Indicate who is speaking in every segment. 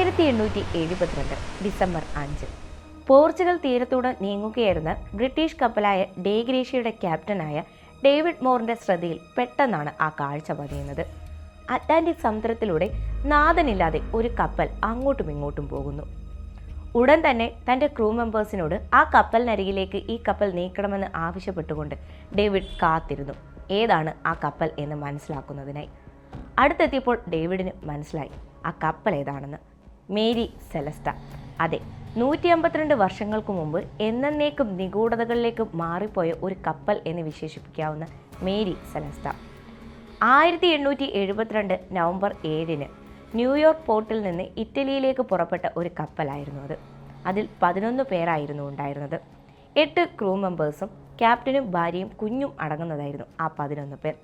Speaker 1: ആയിരത്തി എണ്ണൂറ്റി എഴുപത്തിരണ്ട് ഡിസംബർ അഞ്ച്. പോർച്ചുഗൽ തീരത്തോട് നീങ്ങുകയായിരുന്ന ബ്രിട്ടീഷ് കപ്പലായ ഡേഗ്രേഷ്യയുടെ ക്യാപ്റ്റനായ ഡേവിഡ് മോറിന്റെ ശ്രദ്ധയിൽ പെട്ടെന്നാണ് ആ കാഴ്ച പതിയുന്നത്. അറ്റ്ലാന്റിക് സമുദ്രത്തിലൂടെ നാഥനില്ലാതെ ഒരു കപ്പൽ അങ്ങോട്ടും ഇങ്ങോട്ടും പോകുന്നു. ഉടൻ തന്നെ തന്റെ ക്രൂ മെമ്പേഴ്സിനോട് ആ കപ്പലിനരികിലേക്ക് ഈ കപ്പൽ നീക്കണമെന്ന് ആവശ്യപ്പെട്ടുകൊണ്ട് ഡേവിഡ് കാത്തിരുന്നു. ഏതാണ് ആ കപ്പൽ എന്ന് മനസ്സിലാക്കുന്നതിനായി? അടുത്തെത്തിയപ്പോൾ ഡേവിഡിന് മനസ്സിലായി ആ കപ്പൽ ഏതാണെന്ന്. Mary Celeste. അതെ നൂറ്റി അമ്പത്തിരണ്ട് വർഷങ്ങൾക്ക് മുമ്പ് എന്നേക്കും നിഗൂഢതകളിലേക്ക് മാറിപ്പോയ ഒരു കപ്പൽ എന്ന് വിശേഷിപ്പിക്കാവുന്ന മേരി സെലസ്റ്റ. ആയിരത്തി എണ്ണൂറ്റി എഴുപത്തിരണ്ട് നവംബർ ഏഴിന് ന്യൂയോർക്ക് പോർട്ടിൽ നിന്ന് ഇറ്റലിയിലേക്ക് പുറപ്പെട്ട ഒരു കപ്പലായിരുന്നു അത്. അതിൽ പതിനൊന്ന് പേരായിരുന്നു ഉണ്ടായിരുന്നത്. എട്ട് ക്രൂ മെമ്പേഴ്സും ക്യാപ്റ്റനും ഭാര്യയും കുഞ്ഞും അടങ്ങുന്നതായിരുന്നു ആ പതിനൊന്ന് പേർ.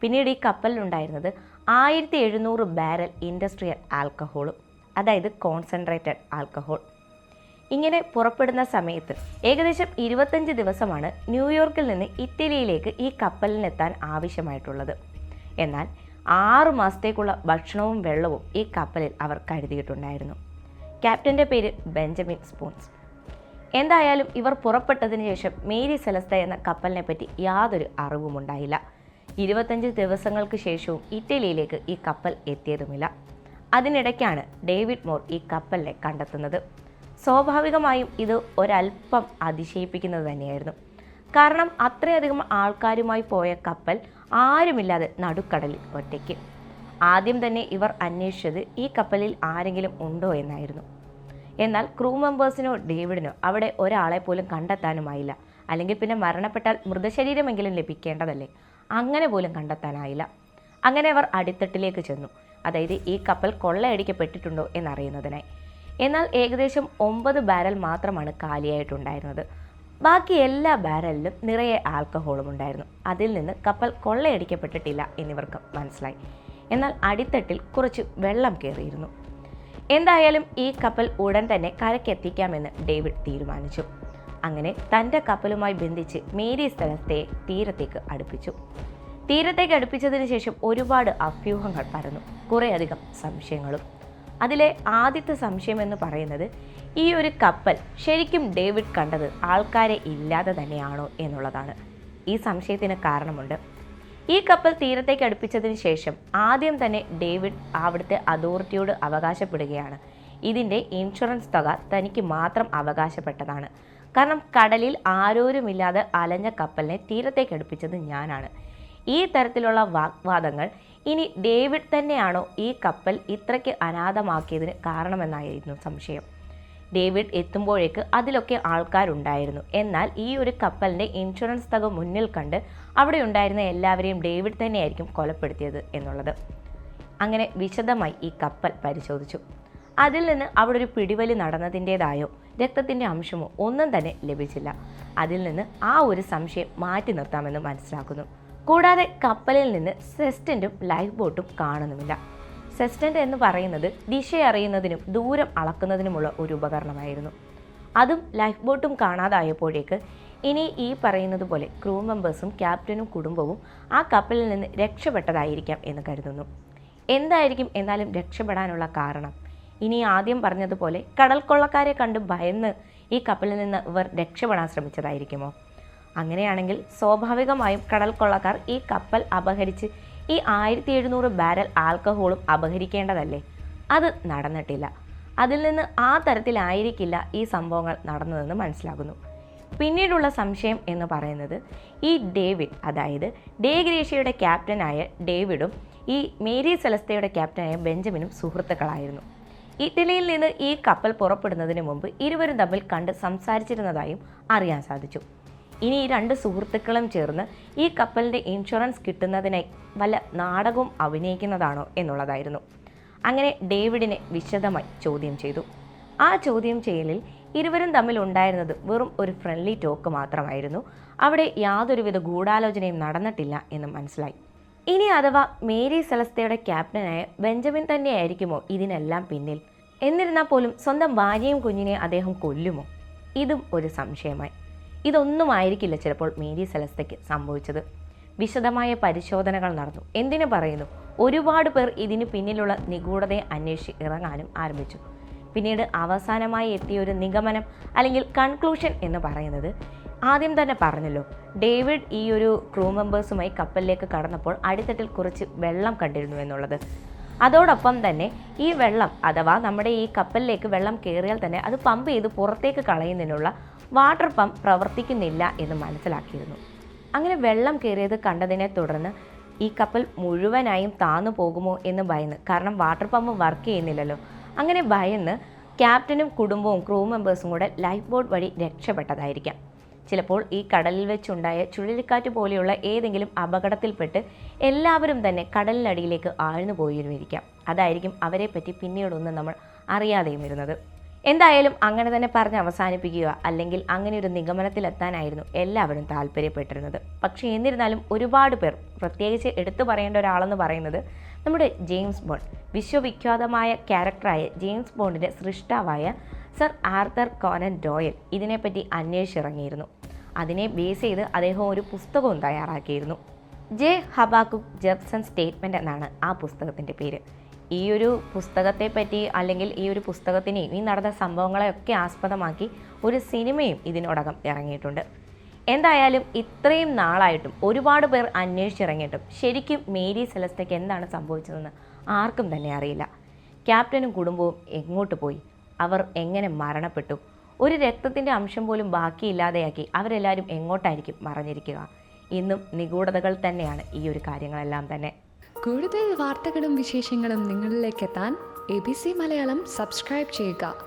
Speaker 1: പിന്നീട് ഈ കപ്പലിലുണ്ടായിരുന്നത് ആയിരത്തി എഴുന്നൂറ് ബാരൽ ഇൻഡസ്ട്രിയൽ ആൽക്കഹോളും അതായത് കോൺസെൻട്രേറ്റഡ് ആൽക്കഹോൾ ഇങ്ങനെ പുറപ്പെടുന്ന സമയത്ത് ഏകദേശം ഇരുപത്തഞ്ച് ദിവസമാണ് ന്യൂയോർക്കിൽ നിന്ന് ഇറ്റലിയിലേക്ക് ഈ കപ്പലിനെത്താൻ ആവശ്യമായിട്ടുള്ളത്. എന്നാൽ ആറു മാസത്തേക്കുള്ള ഭക്ഷണവും വെള്ളവും ഈ കപ്പലിൽ അവർ കരുതിയിട്ടുണ്ടായിരുന്നു. ക്യാപ്റ്റന്റെ പേര് ബെഞ്ചമിൻ സ്പൂൺസ്. എന്തായാലും ഇവർ പുറപ്പെട്ടതിന് ശേഷം മേരി സെലസ്ത എന്ന കപ്പലിനെ പറ്റി യാതൊരു അറിവുമുണ്ടായില്ല. ഇരുപത്തഞ്ച് ദിവസങ്ങൾക്ക് ശേഷവും ഇറ്റലിയിലേക്ക് ഈ കപ്പൽ എത്തിയതുമില്ല. അതിനിടയ്ക്കാണ് ഡേവിഡ് മോർ ഈ കപ്പലിനെ കണ്ടെത്തുന്നത്. സ്വാഭാവികമായും ഇത് ഒരല്പം അതിശയിപ്പിക്കുന്നത് തന്നെയായിരുന്നു. കാരണം അത്രയധികം ആൾക്കാരുമായി പോയ കപ്പൽ ആരുമില്ലാതെ നടുക്കടലിൽ ഒറ്റയ്ക്ക്. ആദ്യം തന്നെ ഇവർ അന്വേഷിച്ചത് ഈ കപ്പലിൽ ആരെങ്കിലും ഉണ്ടോ എന്നായിരുന്നു. എന്നാൽ ക്രൂ മെമ്പേഴ്സിനോ ഡേവിഡിനോ അവിടെ ഒരാളെ പോലും കണ്ടെത്താനുമായില്ല. അല്ലെങ്കിൽ പിന്നെ മരണപ്പെട്ടാൽ മൃതശരീരമെങ്കിലും ലഭിക്കേണ്ടതല്ലേ? അങ്ങനെ പോലും കണ്ടെത്താനായില്ല. അങ്ങനെ അവർ അടിത്തട്ടിലേക്ക് ചെന്നു. അതായത് ഈ കപ്പൽ കൊള്ളയടിക്കപ്പെട്ടിട്ടുണ്ടോ എന്നറിയുന്നതിനായി. എന്നാൽ ഏകദേശം ഒമ്പത് ബാരൽ മാത്രമാണ് കാലിയായിട്ടുണ്ടായിരുന്നത്. ബാക്കി എല്ലാ ബാരലിലും നിറയെ ആൽക്കഹോളും ഉണ്ടായിരുന്നു. അതിൽ നിന്ന് കപ്പൽ കൊള്ളയടിക്കപ്പെട്ടിട്ടില്ല എന്നിവർക്ക് മനസ്സിലായി. എന്നാൽ അടിത്തട്ടിൽ കുറച്ച് വെള്ളം കയറിയിരുന്നു. എന്തായാലും ഈ കപ്പൽ ഉടൻ തന്നെ കരക്കെത്തിക്കാമെന്ന് ഡേവിഡ് തീരുമാനിച്ചു. അങ്ങനെ തന്റെ കപ്പലുമായി ബന്ധിച്ച് മേരി സ്ഥലത്തെ തീരത്തേക്ക് അടുപ്പിച്ചു. തീരത്തേക്ക് അടുപ്പിച്ചതിന് ശേഷം ഒരുപാട് അഭ്യൂഹങ്ങൾ പരന്നു. കുറേയധികം സംശയങ്ങളും. അതിലെ ആദ്യത്തെ സംശയം എന്ന് പറയുന്നത് ഈ ഒരു കപ്പൽ ശരിക്കും ഡേവിഡ് കണ്ടത് ആൾക്കാരെ ഇല്ലാതെ തന്നെയാണോ എന്നുള്ളതാണ്. ഈ സംശയത്തിന് കാരണമുണ്ട്. ഈ കപ്പൽ തീരത്തേക്ക് അടുപ്പിച്ചതിന് ശേഷം ആദ്യം തന്നെ ഡേവിഡ് അവിടുത്തെ അതോറിറ്റിയോട് അവകാശപ്പെടുകയാണ്. ഇതിന്റെ ഇൻഷുറൻസ് തുക തനിക്ക് മാത്രം അവകാശപ്പെട്ടതാണ്. കാരണം കടലിൽ ആരോരുമില്ലാതെ അലഞ്ഞ കപ്പലിനെ തീരത്തേക്ക് അടുപ്പിച്ചത് ഞാനാണ്. ഈ തരത്തിലുള്ള വാഗ്വാദങ്ങൾ ഇനി ഡേവിഡ് തന്നെയാണോ ഈ കപ്പൽ ഇത്രയ്ക്ക് അനാഥമാക്കിയതിന് കാരണമെന്നായിരുന്നു സംശയം. ഡേവിഡ് എത്തുമ്പോഴേക്ക് അതിലൊക്കെ ആൾക്കാരുണ്ടായിരുന്നു. എന്നാൽ ഈ ഒരു കപ്പലിന്റെ ഇൻഷുറൻസ് തുക മുന്നിൽ കണ്ട് അവിടെ ഉണ്ടായിരുന്ന എല്ലാവരെയും ഡേവിഡ് തന്നെയായിരിക്കും കൊലപ്പെടുത്തിയത് എന്നുള്ളത്. അങ്ങനെ വിശദമായി ഈ കപ്പൽ പരിശോധിച്ചു. അതിൽ നിന്ന് അവിടെ ഒരു പിടിവലി നടന്നതിന്റെതായോ രക്തത്തിന്റെ അംശമോ ഒന്നും തന്നെ ലഭിച്ചില്ല. അതിൽ നിന്ന് ആ ഒരു സംശയം മാറ്റി നിർത്താമെന്ന് മനസ്സിലാക്കുന്നു. കൂടാതെ കപ്പലിൽ നിന്ന് സെസ്റ്റന്റും ലൈഫ് ബോട്ടും കാണുന്നുമില്ല. സെസ്റ്റന്റ് എന്ന് പറയുന്നത് ദിശ അറിയുന്നതിനും ദൂരം അളക്കുന്നതിനുമുള്ള ഒരു ഉപകരണമായിരുന്നു. അതും ലൈഫ് ബോട്ടും കാണാതായപ്പോഴേക്ക് ഇനി ഈ പറയുന്നത് പോലെ ക്രൂ മെമ്പേഴ്സും ക്യാപ്റ്റനും കുടുംബവും ആ കപ്പലിൽ നിന്ന് രക്ഷപ്പെട്ടതായിരിക്കാം എന്ന് കരുതുന്നു. എന്തായിരിക്കും എന്നാലും രക്ഷപ്പെടാനുള്ള കാരണം. ഇനി ആദ്യം പറഞ്ഞതുപോലെ കടൽക്കൊള്ളക്കാരെ കണ്ട് ഭയന്ന് ഈ കപ്പലിൽ നിന്ന് ഇവർ രക്ഷപ്പെടാൻ ശ്രമിച്ചതായിരിക്കുമോ? അങ്ങനെയാണെങ്കിൽ സ്വാഭാവികമായും കടൽ കൊള്ളക്കാർ ഈ കപ്പൽ അപഹരിച്ച് ഈ ആയിരത്തി എഴുന്നൂറ് ബാരൽ ആൽക്കഹോളും അപഹരിക്കേണ്ടതല്ലേ? അത് നടന്നിട്ടില്ല. അതിൽ നിന്ന് ആ തരത്തിലായിരിക്കില്ല ഈ സംഭവങ്ങൾ നടന്നതെന്ന് മനസ്സിലാകുന്നു. പിന്നീടുള്ള സംശയം എന്ന് പറയുന്നത് ഈ ഡേവിഡ് അതായത് ഡേ ഗ്രേഷ്യയുടെ ക്യാപ്റ്റനായ ഡേവിഡും ഈ മേരി സെലസ്തയുടെ ക്യാപ്റ്റനായ ബെഞ്ചമിനും സുഹൃത്തുക്കളായിരുന്നു. ഇറ്റലിയിൽ നിന്ന് ഈ കപ്പൽ പുറപ്പെടുന്നതിന് മുമ്പ് ഇരുവരും തമ്മിൽ കണ്ട് സംസാരിച്ചിരുന്നതായും അറിയാൻ സാധിച്ചു. ഇനി ഈ രണ്ട് സുഹൃത്തുക്കളും ചേർന്ന് ഈ കപ്പലിന്റെ ഇൻഷുറൻസ് കിട്ടുന്നതിനായി വല്ല നാടകവും അഭിനയിക്കുന്നതാണോ എന്നുള്ളതായിരുന്നു. അങ്ങനെ ഡേവിഡിനെ വിശദമായി ചോദ്യം ചെയ്തു. ആ ചോദ്യം ചെയ്യലിൽ ഇരുവരും തമ്മിൽ ഉണ്ടായിരുന്നത് വെറും ഒരു ഫ്രണ്ട്ലി ടോക്ക് മാത്രമായിരുന്നു. അവിടെ യാതൊരുവിധ ഗൂഢാലോചനയും നടന്നിട്ടില്ല എന്ന് മനസ്സിലായി. ഇനി അഥവാ മേരി സെലസ്തയുടെ ക്യാപ്റ്റനായ ബെഞ്ചമിൻ തന്നെയായിരിക്കുമോ ഇതിനെല്ലാം പിന്നിൽ? എന്നിരുന്നാൽ പോലും സ്വന്തം ഭാര്യയും കുഞ്ഞിനെ അദ്ദേഹം കൊല്ലുമോ? ഇതും ഒരു സംശയമായി. ഇതൊന്നും ആയിരിക്കില്ല ചിലപ്പോൾ മേരി സെലസ്തയ്ക്ക് സംഭവിച്ചത്. വിശദമായ പരിശോധനകൾ നടന്നു. എന്തിനു പറയുന്നു? ഒരുപാട് പേർ ഇതിന് പിന്നിലുള്ള നിഗൂഢതയെ അന്വേഷിച്ച് ഇറങ്ങാനും ആരംഭിച്ചു. പിന്നീട് അവസാനമായി എത്തിയ ഒരു നിഗമനം അല്ലെങ്കിൽ കൺക്ലൂഷൻ എന്ന് പറയുന്നത് ആദ്യം തന്നെ പറഞ്ഞല്ലോ ഡേവിഡ് ഈ ഒരു ക്രൂ മെമ്പേഴ്സുമായി കപ്പലിലേക്ക് കടന്നപ്പോൾ അടിത്തട്ടിൽ കുറച്ച് വെള്ളം കണ്ടിരുന്നു എന്നുള്ളത്. അതോടൊപ്പം തന്നെ ഈ വെള്ളം അഥവാ നമ്മുടെ ഈ കപ്പലിലേക്ക് വെള്ളം കയറിയാൽ തന്നെ അത് പമ്പ് ചെയ്ത് പുറത്തേക്ക് കളയുന്നതിനുള്ള വാട്ടർ പമ്പ് പ്രവർത്തിക്കുന്നില്ല എന്ന് മനസ്സിലാക്കിയിരുന്നു. അങ്ങനെ വെള്ളം കയറിയത് കണ്ടതിനെ തുടർന്ന് ഈ കപ്പൽ മുഴുവനായും താന്നു പോകുമോ എന്ന് ഭയന്ന് കാരണം വാട്ടർ പമ്പ് വർക്ക് ചെയ്യുന്നില്ലല്ലോ. അങ്ങനെ ഭയന്ന് ക്യാപ്റ്റനും കുടുംബവും ക്രൂ മെമ്പേഴ്സും കൂടെ ലൈഫ് ബോട്ട് വഴി രക്ഷപ്പെട്ടതായിരിക്കാം. ചിലപ്പോൾ ഈ കടലിൽ വെച്ചുണ്ടായ ചുഴലിക്കാറ്റ് പോലെയുള്ള ഏതെങ്കിലും അപകടത്തിൽപ്പെട്ട് എല്ലാവരും തന്നെ കടലിനടിയിലേക്ക് ആഴ്ന്നു പോയിരുന്നിരിക്കാം. അതായിരിക്കും അവരെപ്പറ്റി പിന്നീടൊന്നും നമ്മൾ അറിയാതെയും വരുന്നത്. എന്തായാലും അങ്ങനെ തന്നെ പറഞ്ഞ് അവസാനിപ്പിക്കുക അല്ലെങ്കിൽ അങ്ങനെ ഒരു നിഗമനത്തിലെത്താനായിരുന്നു എല്ലാവരും താല്പര്യപ്പെട്ടിരുന്നത്. പക്ഷേ എന്നിരുന്നാലും ഒരുപാട് പേർ പ്രത്യേകിച്ച് എടുത്തു പറയേണ്ട ഒരാളെന്ന് പറയുന്നത് നമ്മുടെ ജെയിംസ് ബോണ്ട്. വിശ്വവിഖ്യാതമായ ക്യാരക്ടറായ ജെയിംസ് ബോണ്ടിന്റെ സൃഷ്ടാവായ സർ ആർത്തർ കോനൻ ഡോയൽ ഇതിനെപ്പറ്റി അന്വേഷിച്ചിറങ്ങിയിരുന്നു. അതിനെ ബേസ് ചെയ്ത് അദ്ദേഹം ഒരു പുസ്തകവും തയ്യാറാക്കിയിരുന്നു. ജെ ഹബാക്കുക് ജെബ്സൺ സ്റ്റേറ്റ്മെന്റ് എന്നാണ് ആ പുസ്തകത്തിന്റെ പേര്. ഈ ഒരു പുസ്തകത്തെ പറ്റി അല്ലെങ്കിൽ ഈ ഒരു പുസ്തകത്തിനെയും ഈ നടന്ന സംഭവങ്ങളെയൊക്കെ ആസ്പദമാക്കി ഒരു സിനിമയും ഇതിനോടകം ഇറങ്ങിയിട്ടുണ്ട്. എന്തായാലും ഇത്രയും നാളായിട്ടും ഒരുപാട് പേർ അന്വേഷിച്ചിറങ്ങിയിട്ടും ശരിക്കും മേരി സെലസ്റ്റയ്ക്ക് എന്താണ് സംഭവിച്ചതെന്ന് ആർക്കും തന്നെ അറിയില്ല. ക്യാപ്റ്റനും കുടുംബവും എങ്ങോട്ട് പോയി? അവർ എങ്ങനെ മരണപ്പെട്ടു? ഒരു രക്തത്തിന്റെ അംശം പോലും ബാക്കിയില്ലാതെയാക്കി അവരെല്ലാവരും എങ്ങോട്ടായിരിക്കും മറഞ്ഞിരിക്കുക? ഇന്നും നിഗൂഢതകൾ തന്നെയാണ് ഈ ഒരു കാര്യങ്ങളെല്ലാം തന്നെ.
Speaker 2: കൂടുതൽ വാർത്തകളും വിശേഷങ്ങളും നിങ്ങളിലേക്ക് എത്താൻ A B C Malayalam subscribe ചെയ്യുക.